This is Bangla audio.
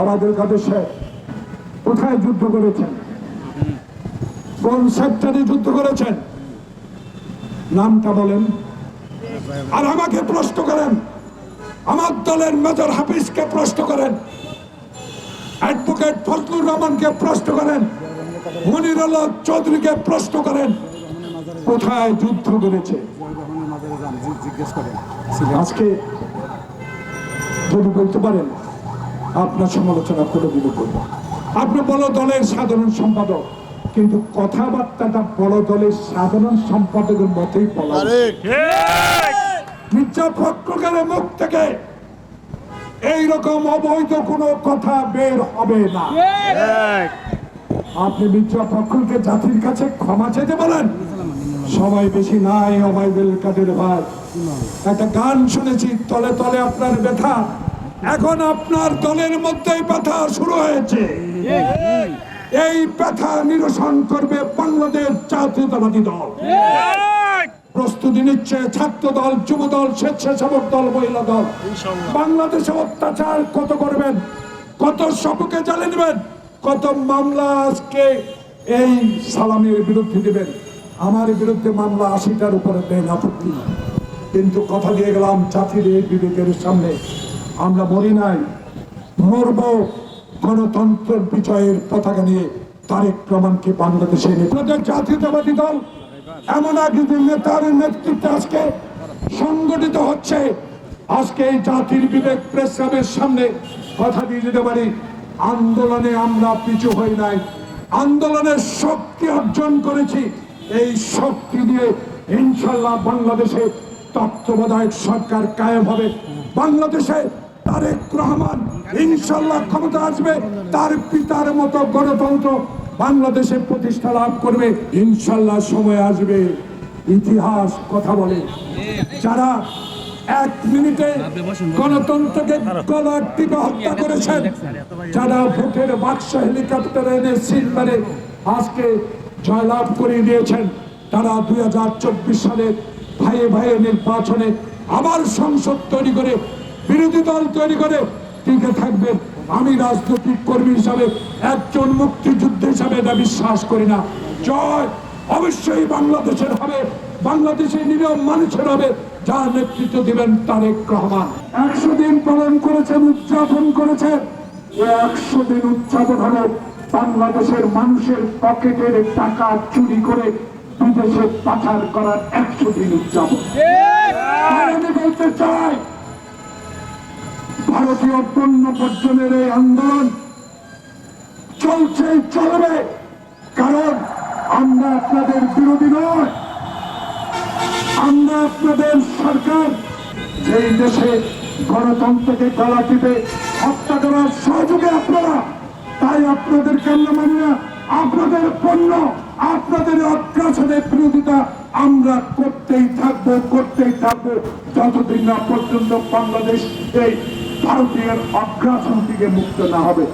আমাদের দেশে কোথায় যুদ্ধ করেছেন? কোন সেক্টরে যুদ্ধ করেছেন? নামটা বলেন। আর আমাকে প্রশ্ন করেন। আমার দলের মেজর হাফিজকে প্রশ্ন করেন। অ্যাডভোকেট ফজলুর রহমানকে প্রশ্ন করেন। মনিরুল্লাহ চৌধুরীকে প্রশ্ন করেন। কোথায় যুদ্ধ করেছে? আজকে যদি বলতে পারেন আপনার সমালোচনা করে দিলে বলব আপনি বড় দলের সাধারণ সম্পাদক কিন্তু কথাবার্তাটা বড় দলের সাধারণ সম্পাদকের মতেই বলা মির্জা ফখরুলের মুখ থেকে এইরকম অবৈধ কোনো কথা বের হবে না। আপনি মির্জা ফখরুলকে জাতির কাছে ক্ষমা চাইতে বলেন? সবাই বেশি নাই অমাইদুল কাদের ভাই। একটা গান শুনেছি তলে তলে আপনার ব্যথা। এখন আপনার দলের মধ্যেই ব্যথা শুরু হয়েছে। এই ব্যথা নিরসন করবে বাংলাদেশ জাতীয়তাবাদী দল। প্রস্তুতি নিচ্ছে ছাত্র দল যুব দল স্বেচ্ছাসেবক দল মহিলা দল। বাংলাদেশে অত্যাচার কত করবেন? কত সবকে জ্বালে নেবেন? কত মামলা আজকে এই সালামের বিরুদ্ধে দেবেন আমার বিরুদ্ধে মামলা আশিটার উপরে দেন আপত্তি। কিন্তু কথা দিয়ে গেলাম এই বিবেকের সামনে। আমরা মরি নাই মরব গণতন্ত্রের বিজয়ের পতাকা নিয়ে তারেক রহমানকে বাংলাদেশে আপনাদের জাতীয়তাবাদী দল, এমন একজন নেতার নেতৃত্বে আজকে সংগঠিত হচ্ছে, আজকে এই জাতির বিবেক প্রেস ক্লাবের সামনে কথা দিয়ে যেতে পারি, আন্দোলনে আমরা পিছু হই নাই। আন্দোলনের শক্তি অর্জন করেছি, এই শক্তি দিয়ে ইনশাল্লাহ বাংলাদেশে তত্ত্বাবধায়ক সরকার কায়েম হবে। বাংলাদেশে তারেক রহমান ইনশাল্লাহ ক্ষমতা আসবে, তার পিতার মতো গণতন্ত্র বাংলাদেশে প্রতিষ্ঠা লাভ করবে ইনশাল্লাহ সময় আসবে। ইতিহাস কথা বলে। যারা এক মিনিটে গণতন্ত্রকে হত্যা করেছেন, যারা ভোটের বাক্স হেলিকপ্টার এনে সিল আজকে জয়লাভ করিয়ে দিয়েছেন, তারা দুই সালের ভাইয়ে ভাইয়ে নির্বাচনে আবার সংসদ তৈরি করে বিরোধী দল তৈরি করে টিকে থাকবেন আমি রাজনৈতিক কর্মী হিসাবে একজন মুক্তিযুদ্ধ হিসাবে এটা বিশ্বাস করি না। জয় অবশ্যই বাংলাদেশের হবে বাংলাদেশের নিরম মানুষের হবে যা নেতৃত্ব দিবেন তারেক রহমান। একশো দিন পালন করেছেন উদযাপন করেছেন। একশো দিন উদযাপন হলো বাংলাদেশের মানুষের পকেটের টাকা চুরি করে বিদেশে পাচার করার একশো দিন উদযাপন। আমি বলতে চাই ভারতীয় পণ্য বর্জনের এই আন্দোলন চলছে চলবে, কারণ আমরা আপনাদের বিরোধী নয়। আমরা আপনাদের সরকার। যেই দেশে গণতন্ত্রকে গলা টিপে হত্যা করার সহযোগে আপনারা, তাই আপনাদের কেন মানি না আপনাদের পণ্য, আপনাদের অগ্রাসনের বিরোধিতা আমরা করতেই থাকব করতেই থাকব। যতদিন না পর্যন্ত বাংলাদেশ এই ভারতীয় অগ্রাসন থেকে মুক্ত না হবে।